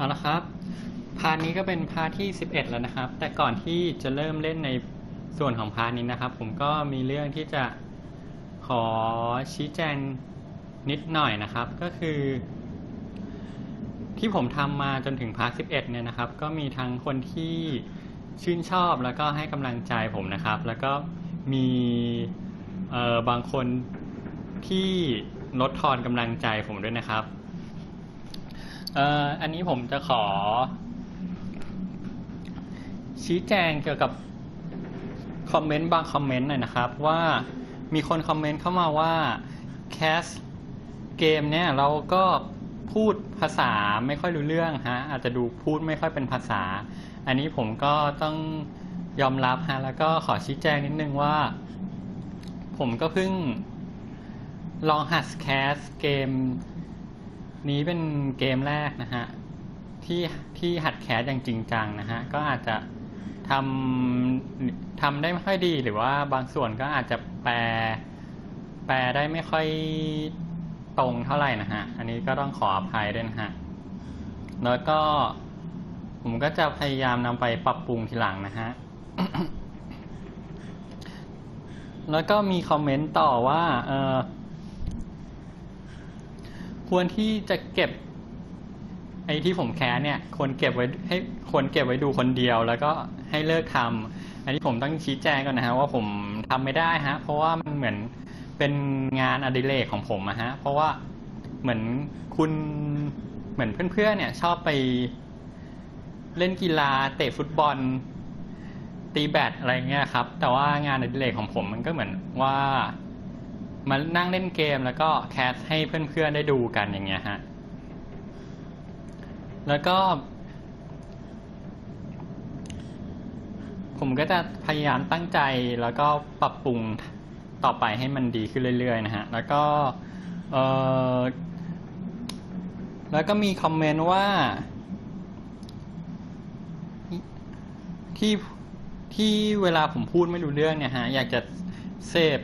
เอาละครับ พาร์ทนี้ก็เป็นพาร์ทที่ 11 แล้วนะครับ แต่ก่อนที่จะเริ่มเล่นในส่วนของพาร์ทนี้นะครับ ผมก็มีเรื่องที่จะขอชี้แจงนิดหน่อยนะครับ ก็คือ ที่ผมทำมาจนถึงพาร์ท 11 เนี่ยนะครับ ก็มีทั้งคนที่ชื่นชอบแล้วก็ให้กำลังใจผมนะครับ แล้วก็มีบางคนที่ลดทอนกำลังใจผมด้วยนะครับ เอ่ออันนี้ผมจะขอ ชี้แจงเกี่ยวกับคอมเมนต์บางคอมเมนต์หน่อยนะครับ ว่ามีคนคอมเมนต์เข้ามาว่าแคสเกมเนี่ยเราก็พูดภาษาไม่ค่อยรู้เรื่องฮะอาจจะดูพูดไม่ค่อยเป็นภาษา อันนี้ผมก็ต้องยอมรับฮะแล้วก็ขอชี้แจงนิดนึงว่า ผมก็เพิ่งลองหัดแคสเกม นี้เป็นเกมแรกนะฮะที่ที่หัดแคสอย่างจริงจังนะฮะก็อาจจะทำทำได้ไม่ค่อยดีหรือว่าบางส่วนก็อาจจะแปล แปลได้ไม่ค่อยตรงเท่าไหร่นะฮะ อันนี้ก็ต้องขออภัยด้วยนะฮะ แล้วก็ผมก็จะพยายามนำไปปรับปรุงทีหลังนะฮะ แล้วก็มีคอมเมนต์ต่อว่า เออ ควรที่จะเก็บไอ้ที่ผมแคสเนี่ยควรเก็บไว้ให้ควรเก็บไว้ดูคนเดียว แล้วก็ให้เลิกทำอันนี้ผมต้องชี้แจงก่อนนะฮะว่าผมทำไม่ได้ฮะ เพราะว่ามันเหมือนเป็นงานอดิเรกของผมอะฮะ เพราะว่าเหมือนคุณเหมือนเพื่อนๆเนี่ย ชอบไปเล่นกีฬาเตะฟุตบอลตีแบดอะไรเงี้ยครับ แต่ว่างานอดิเรกของผมมันก็เหมือนว่า มานั่งเล่นเกมแล้วก็แคสให้เพื่อนๆได้ดูกันอย่างเงี้ยฮะ แล้วก็ ผมก็จะพยายามตั้งใจแล้วก็ปรับปรุงต่อไปให้มันดีขึ้นเรื่อยๆนะฮะ แล้วก็เออแล้วก็มีคอมเมนต์ว่า ที่ที่เวลาผมพูดไม่รู้เรื่องเนี่ยฮะ อยากจะเสพ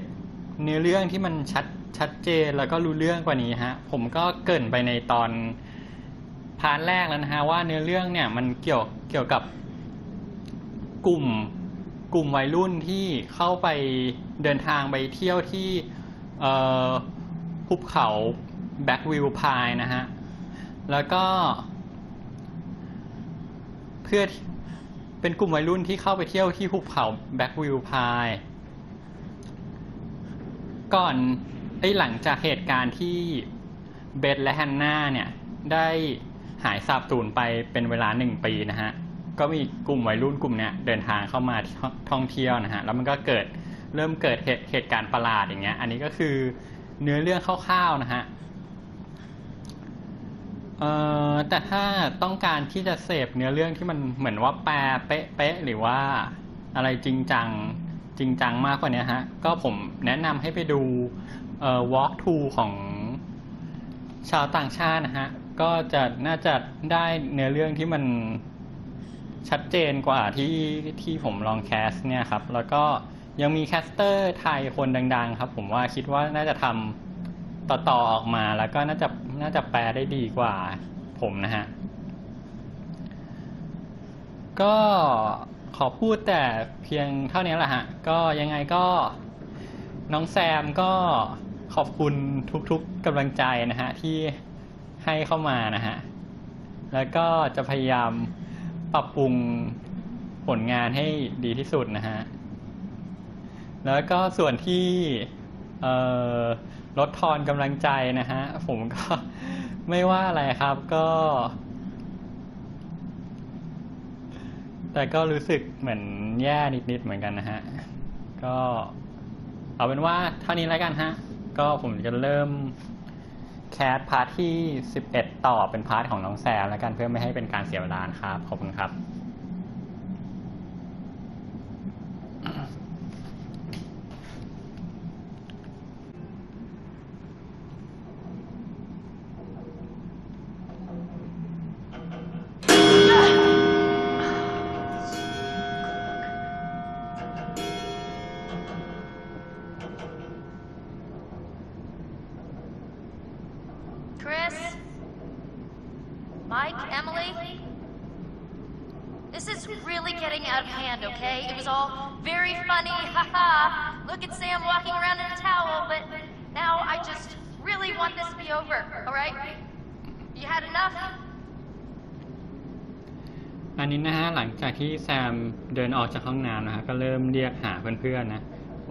เนื้อเรื่องที่มันชัดชัดเจนแล้วก็รู้เรื่องกว่านี้ฮะ ผมก็เกินไปในตอนพาร์ทแรกแล้วนะฮะว่าเนื้อเรื่องเนี่ยมันเกี่ยวเกี่ยวกับกลุ่มกลุ่มวัยรุ่นที่เข้าไปเดินทางไปเที่ยวที่เอ่อภูเขาแบ็กวิวพายนะฮะ แล้วก็เพื่อเป็นกลุ่มวัยรุ่นที่เข้าไปเที่ยวที่ภูเขาแบ็กวิวพาย ก่อนไอ้หลังจากเหตุการณ์ที่เบธและแฮนนาเนี่ยได้หายสาบสูญไปเป็นเวลาหนึ่งปีนะฮะ ก็มีกลุ่มวัยรุ่นกลุ่มเนี้ยเดินทางเข้ามาท่องท่องเที่ยวนะฮะ แล้วมันก็เกิดเริ่มเกิดเหตุเหตุการณ์ประหลาดอย่างเงี้ย อันนี้ก็คือเนื้อเรื่องคร่าวๆนะฮะเอ่อแต่ถ้าต้องการที่จะเสพเนื้อเรื่องที่มันเหมือนว่าแปลเป๊ะๆหรือว่าอะไรจริงจัง จริงจังมากกว่านี้ฮะ ก็ผมแนะนำให้ไปดูเอ่อ walk to ของชาวต่างชาตินะฮะ ก็จะน่าจะได้เนื้อเรื่องที่มันชัดเจนกว่าที่ที่ผมลองแคสเนี่ยครับ แล้วก็ยังมีแคสเตอร์ไทยคนดัง ๆ ครับ ผมว่าคิดว่าน่าจะทำต่อต่อออกมา แล้วก็น่าจะน่าจะแปลได้ดีกว่าผมนะฮะ ก็ ขอพูดแต่เพียงเท่านี้แหละฮะ ก็ยังไงก็น้องแซมก็ขอบคุณทุกๆกำลังใจนะฮะ ที่ให้เข้ามานะฮะ แล้วก็จะพยายามปรับปรุงผลงานให้ดีที่สุดนะฮะ แล้วก็ส่วนที่ลดทอนกำลังใจนะฮะ ผมก็ไม่ว่าอะไรครับก็ แต่ก็รู้สึกเหมือนแย่นิดๆเหมือนกันนะฮะ ก็เอาเป็นว่าเท่านี้แล้วกันฮะ ก็ผมจะเริ่มแคสพาร์ทที่ 11 ต่อเป็นพาร์ทของน้องแซมแล้วกันเพื่อไม่ให้เป็นการเสียเวลาครับ ขอบคุณครับ This is really getting out of hand, okay? It was all very funny, haha. Look at Sam walking around in a towel, but now I just really want this to be over, alright? You had enough? อันนี้นะฮะหลังจากที่แซมเดินออกจากห้องน้ำนะฮะก็เริ่มเรียกหาเพื่อนๆนะ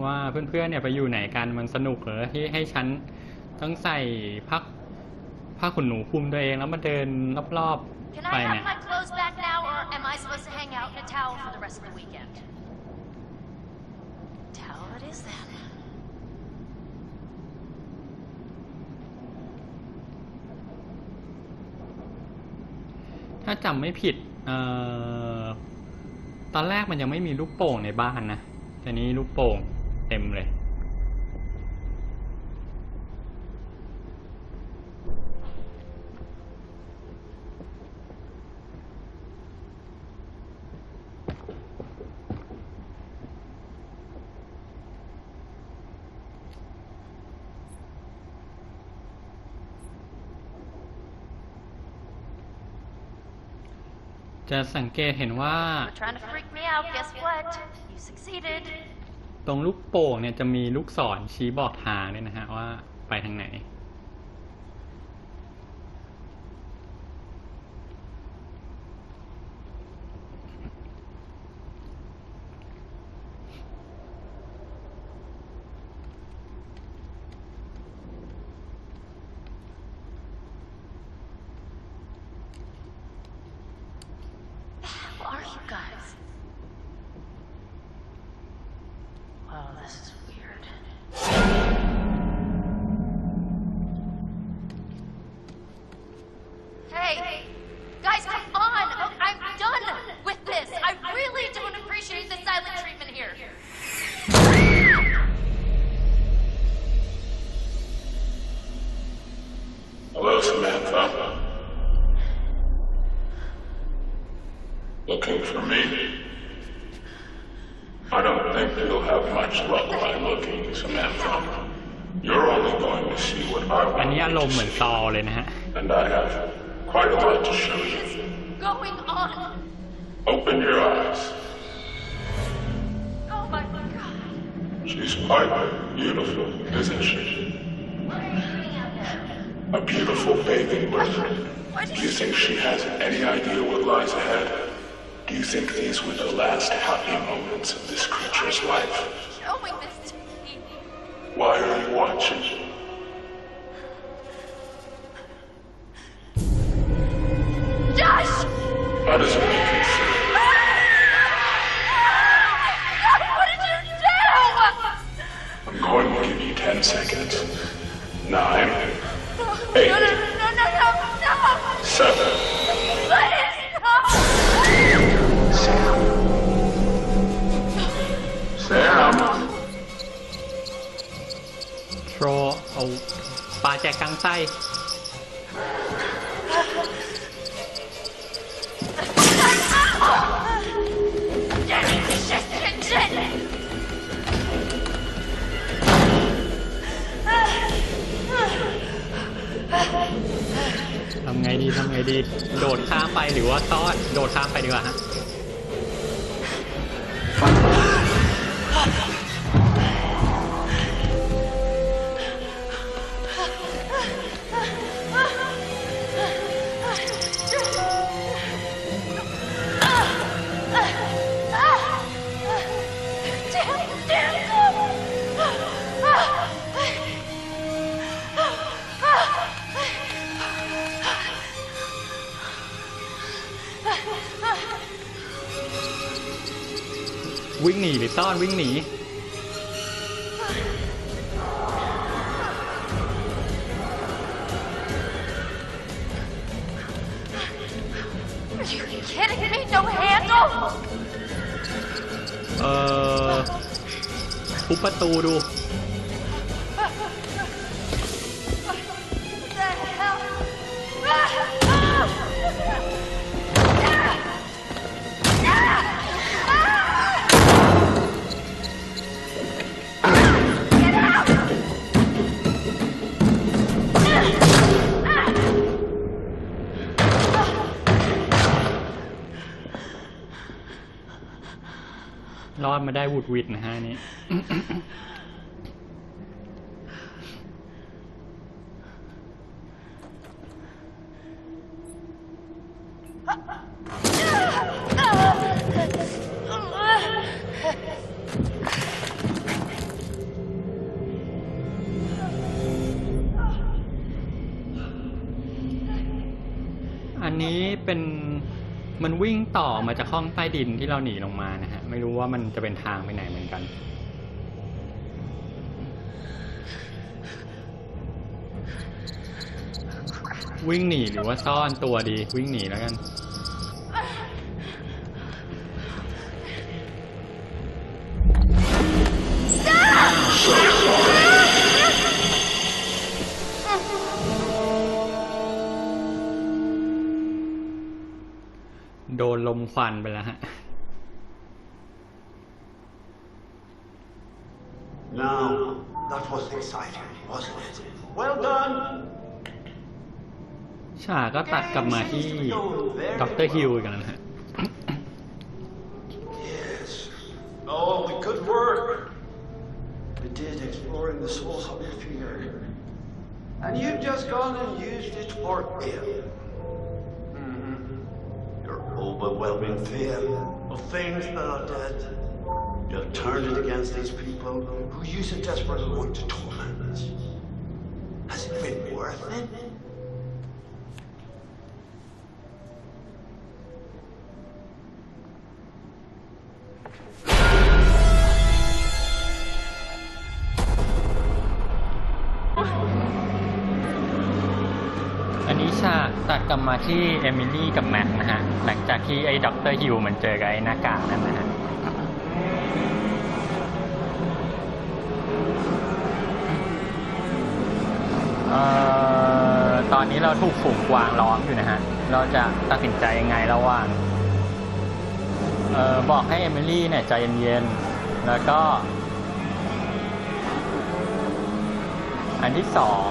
ว่าเพื่อนๆเนี่ยไปอยู่ไหนกันมันสนุกเหรอที่ให้ฉันต้องใส่ผ้าผ้าขนหนูคลุมตัวเองแล้วมาเดินรอบ Can ๆไป I เนี่ย have my clothes back now, or am I supposed to hang out in a towel for the rest of the weekend? Towel it is then. ถ้าจำไม่ผิดเอ่อตอนแรกมันยังไม่มีลูกโป่งในบ้านนะแต่นี้ลูกโป่งเต็มเลย จะสังเกตเห็นว่า You're trying to freak me out, guess what? You succeeded. ตรงลูกโป่งเนี่ยจะมีลูกศรชี้บอกทางด้วยนะฮะว่าไปทางไหน guys? She's quite beautiful, isn't she? What are you doing out there? A beautiful baby bird. Do you think she has any idea what lies ahead? Do you think these were the last happy moments of this creature's life? showing this to me? Why are you watching? No, Eight. no, no, no, no, no, seven, please, no. Sam. โทรเอาปลาแจำไงดีทำไงดี โดดข้ามไปหรือว่าซ่อน โดดข้ามไปดีกว่าฮะ วิ่งหนีหรือซ่อนวิ่งหนี Are you kidding me? No handle? เออทุบประตูดู ได้วุดวิดนะฮะนี้ จากห้องใต้ดินที่เราหนีลงมานะฮะ ไม่รู้ว่ามันจะเป็นทางไปไหนเหมือนกัน วิ่งหนีหรือว่าซ่อนตัวดีวิ่งหนีแล้วกัน โดนลมควันไปแล้วฮะ Now, that was exciting, wasn't it? Well done! ฉากก็ตัดกลับมาที่ดรฮิวอีกันนะฮะ Yes. Oh, good work. We did exploring the source of your fear. And you've just gone and used it for ill. Overwhelming fear of things that are dead. You have turned it against these people who use it desperately to torment. Has it been worth it? กลับมาที่เอมิลี่กับแม็กนะฮะ หลังจากที่ไอ้ด็อกเตอร์ฮิวมันเจอกับไอ้หน้ากากนั่นนะฮะออตอนนี้เราถูกฝูงกวางล้อมอยู่นะฮะ เราจะตัดสินใจยังไงระหว่างออบอกให้เอมิลี่เนี่ยใจเย็นๆ แล้วก็ อันที่สอง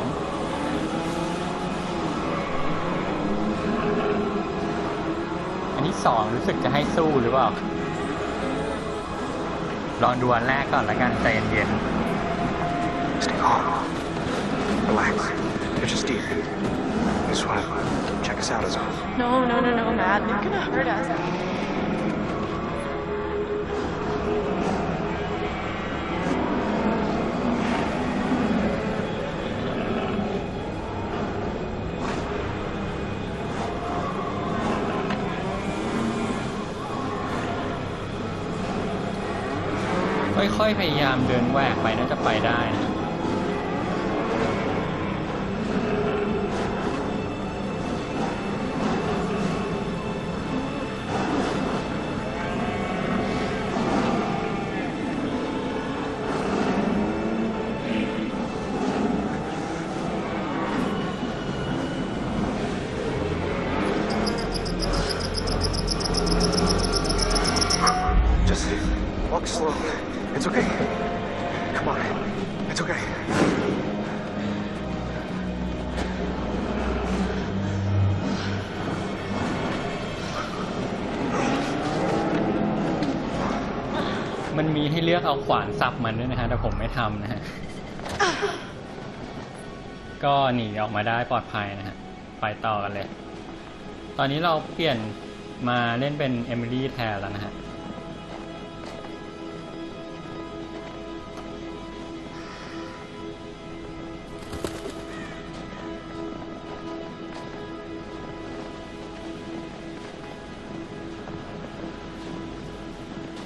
ที่สองรู้สึกจะให้สู้หรือเปล่า ลองดูอันแรกก่อนละกันใจเย็น Stay calm. Relax. They're just deer. Just wanna check us out is all. No, no, no, no, Matt. They're gonna hurt us. อยๆพยายามเดินแหวกไปน่าจะไปได้นะ อกเอาขวานสับมันด้วยนะฮะแต่ผมไม่ทำนะฮะก็หนีออกมาได้ปลอดภัยนะฮะไปต่อกันเลย ตอนนี้เราเปลี่ยนมาเล่นเป็นเอมิลี่แทนแล้วนะฮะ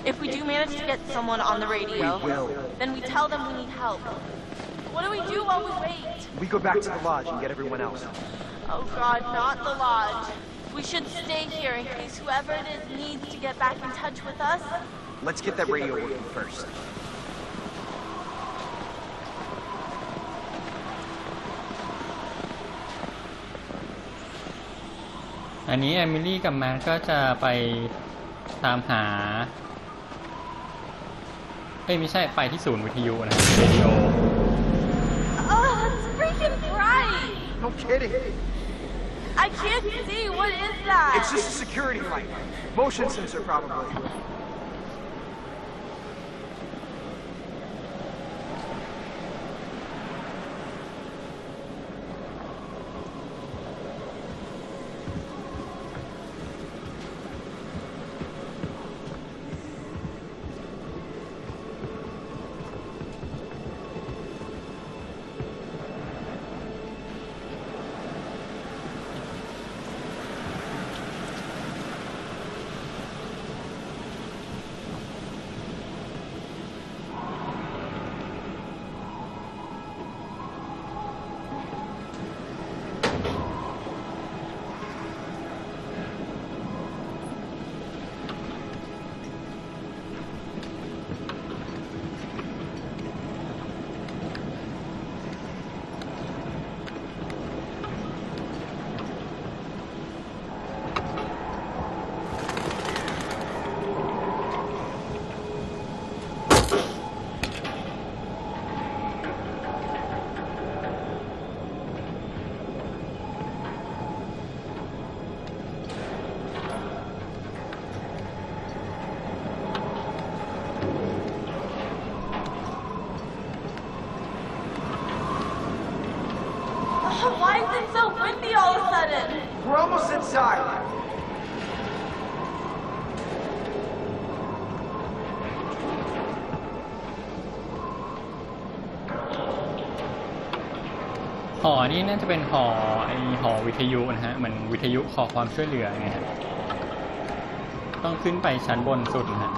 If we do manage to get someone on the radio, we then we tell them we need help. What do we do while we wait? We go back to the lodge and get everyone else. Oh god, not the lodge. We should stay here in case whoever it is needs to get back in touch with us. Let's get that radio working first. อันนี้เอมิลี่กับแมนก็จะไปตามหา เอ้ยไม่ใช่ไปที่ศูนย์วิทยุนะเรดิโอ Oh, it's freaking bright! No kidding. I can't see. What is that? It's just a security light. Motion sensor, probably. น่าจะเป็นหอไอหอวิทยุนะฮะเหมือนวิทยุขอความช่วยเหลือไงฮะต้องขึ้นไปชั้นบนสุดนะฮะ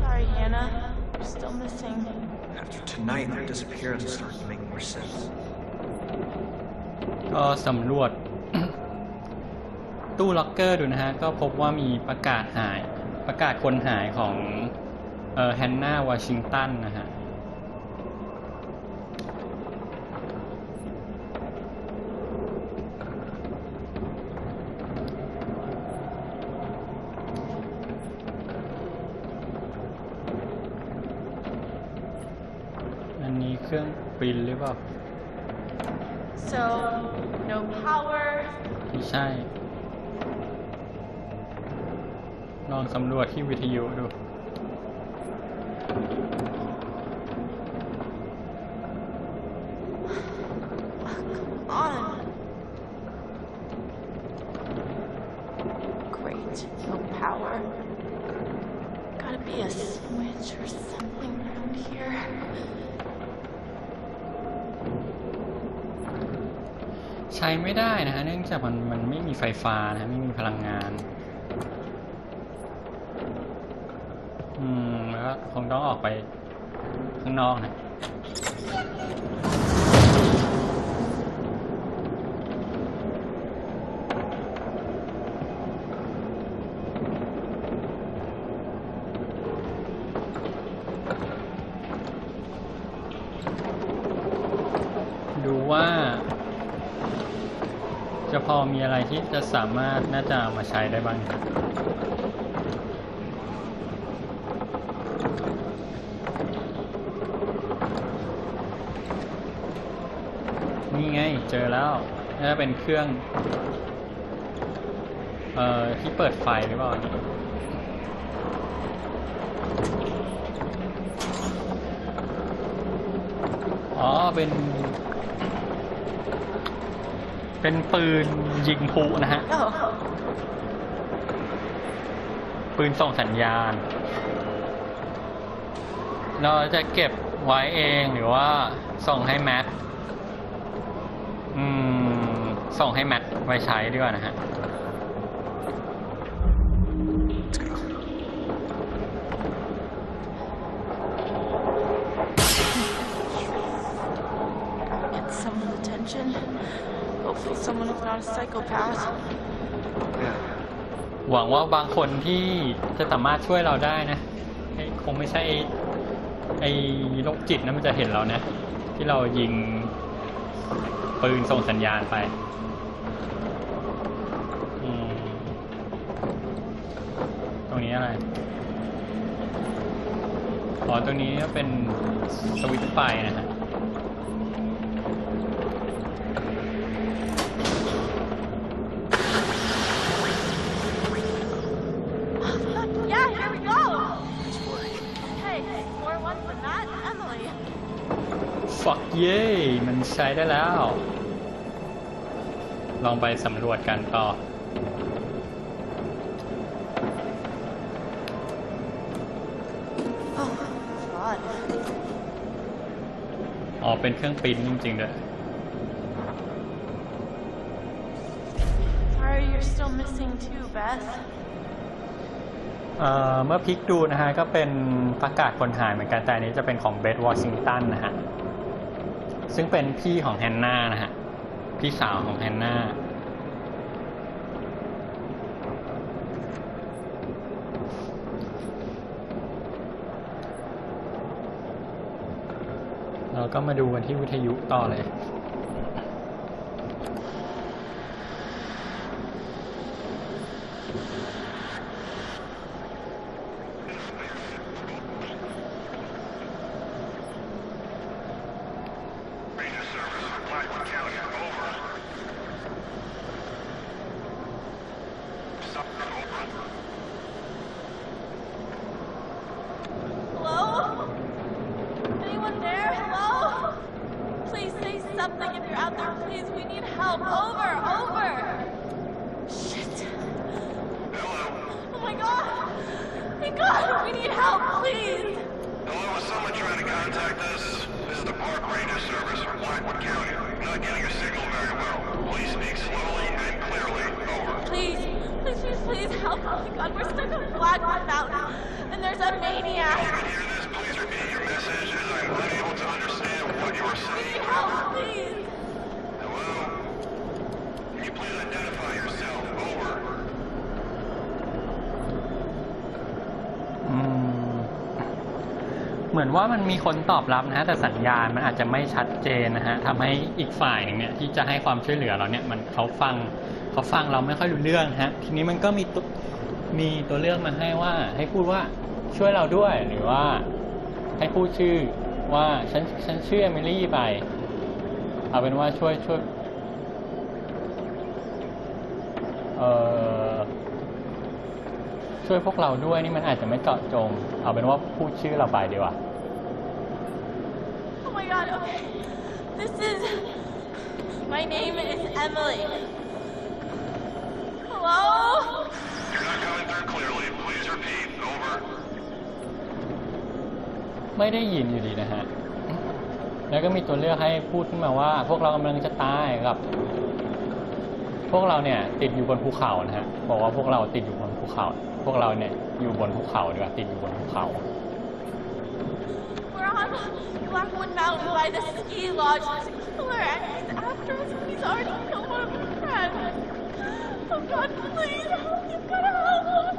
Sorry, Hannah. You're still missing. After tonight, their disappearance is starting to make more sense. ก็สำรวจ ตู้ล็อกเกอร์ดูนะฮะ ก็พบว่ามีประกาศหาย ประกาศคนหายของเอ่อแฮนนาวอชิงตันนะฮะ อันนี้ เครื่องปรินท์หรือเปล่า So, no power. ไม่ใช่ ลองสำรวจที่วิทยุดู on. Great, no power. Gotta be a switch or something around here. ใช้ไม่ได้นะฮะเนื่องจากมันมันไม่มีไฟฟ้านะไม่มีพลังงาน อืมแล้วคงต้องออกไปข้างนอกนะดูว่า จะพอมีอะไรที่จะสามารถน่าจะามาใช้ได้บ้างครับนี่ไงเจอแล้วน่าจะเป็นเครื่อง เอ่อ ที่เปิดไฟหรือเปล่าอันนี่อ๋อ เป็น เป็นปืนยิงพลุนะฮะ Oh, ปืนส่งสัญญาณ เราจะเก็บไว้เองหรือว่าส่งให้แมท อืม ส่งให้แมทไว้ใช้ดีกว่านะฮะ psychopath หวังว่าบางคนที่จะสามารถช่วยเราได้นะคงไม่ใช่ไอ้ไอ้โรคจิตนะมันจะเห็นเรานะ ที่เรายิงปืนส่งสัญญาณไปตรงนี้อะไรอ๋อตรงนี้ก็เป็นสวิตช์ไฟนะฮะ more ones than that, Emily. fuck เย้มันใช้ได้แล้ว ลองไปสำรวจกันต่อ Oh, God. อ๋อ เป็นเครื่องปริ้นท์จริงๆด้วย Sorry, you're still missing too, Beth. เมื่อพลิกดูนะฮะก็เป็นประกาศคนหายเหมือนกันแต่อันนี้จะเป็นของเบสวอชิงตันนะฮะซึ่งเป็นพี่ของแฮนนานะฮะพี่สาวของแฮนนาเราก็มาดูกันที่วิทยุต่อเลย Ranger service, Blackwood County, over. Something over. Hello? Anyone there? Hello? Please say something if you're out there. Please, we need help. Over, over. Shit. Oh my god. Thank god, we need help, please. Hello, is someone trying to contact us? This is the Park Ranger Service from Blackwood County. Not getting your signal very well. Please speak slowly and clearly. Over. Please, please, please, please help. Oh my god, we're stuck on Blackwood Mountain. And there's a maniac. This? Please repeat your message as I'm unable to understand what you are saying. need help, please. Hello? Can you please identify yourself? Over. อืมเหมือนว่ามันมีคนตอบรับนะฮะแต่สัญญาณมันอาจจะไม่ชัดเจนนะฮะทำให้อีกฝ่ายหนึ่งเนี่ยที่จะให้ความช่วยเหลือเราเนี่ยมันเขาฟังเขาฟังเราไม่ค่อยรู้เรื่องฮะทีนี้มันก็มีตัว มีตัวเลือกมาให้ว่าให้พูดว่าช่วยเราด้วยหรือว่าให้พูดชื่อว่าฉันฉันชื่อเอมิลี่ไป เอาเป็นว่าช่วยช่วยเอ่อช่วยพวกเราด้วยนี่มันอาจจะไม่เจาะจง เอาเป็นว่าพูดชื่อเราไปดีกว่า Oh my god, okay. This is. My name is Emily. Hello? ไม่ได้ยินอยู่ดีนะฮะ แล้วก็มีตัวเลือกให้พูดขึ้นมาว่า พวกเรากำลังจะตายกับ พวกเราเนี่ยติดอยู่บนภูเขานะฮะ บอกว่าพวกเราติดอยู่บนภูเขา พวกเราเนี่ยอยู่บนภูเขาดีกว่าติดอยู่บนภูเขา We're on one mountain by the ski lodge. We're after us he's already god, please help. You've gotta help us.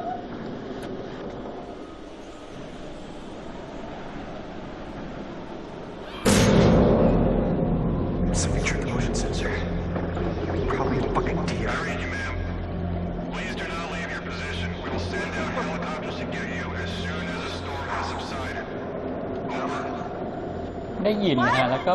Something tripped the motion sensor. Probably a fucking deer. I read you, ma'am. Please do not leave your position. We will send out helicopters to get you as soon as the storm has subsided. Over. ได้ยินนะฮะ แล้วก็